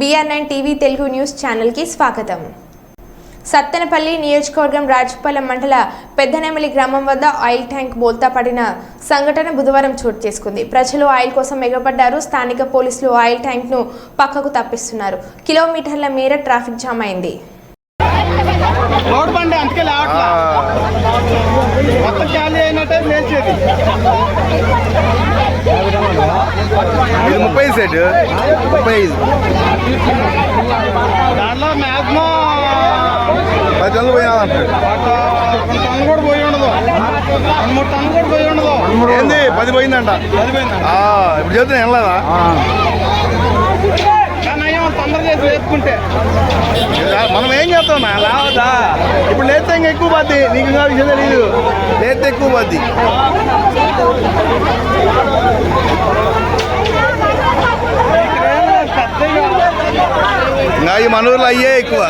BR nine TV Telugu news ఛానల్కి స్వాగతం. సత్తెనపల్లి నియోజకవర్గం రాజుపాలెం మండల పెద్దనెమలి గ్రామం వద్ద ఆయిల్ ట్యాంక్ బోల్తా పడిన సంఘటన బుధవారం చోటు చేసుకుంది. ప్రజలు ఆయిల్ కోసం ఎగబడ్డారు. స్థానిక పోలీసులు ఆయిల్ ట్యాంక్ను పక్కకు తప్పిస్తున్నారు. కిలోమీటర్ల మేర ట్రాఫిక్ జామ్ అయింది. రోడ్ బండి లేవట్లా. మొత్తం ఖాళీ అయినట్టే సెట్ ముప్పై ఐదు. దాంట్లో మ్యాక్సిమం పది టన్నులు పోయినా అంటాడు రెండు టన్ను కూడా పోయి ఉండదు మూడు టన్ను కూడా పోయి ఉండదు ఏంది? పది పోయిందంట. సరిపోయిందా ఆ, ఇప్పుడు చెబుతున్నా వెళ్ళదా తొందర చేసి వేసుకుంటే. మనం ఏం చేస్తాం? లావదా? ఇప్పుడు లేతే ఇంకా ఎక్కువ పోద్ది. నీకు ఇంకా విషయం తెలియదు లేతే ఎక్కువ పోద్ది. ఇంకా ఈ మన ఊర్లో అయ్యే ఎక్కువ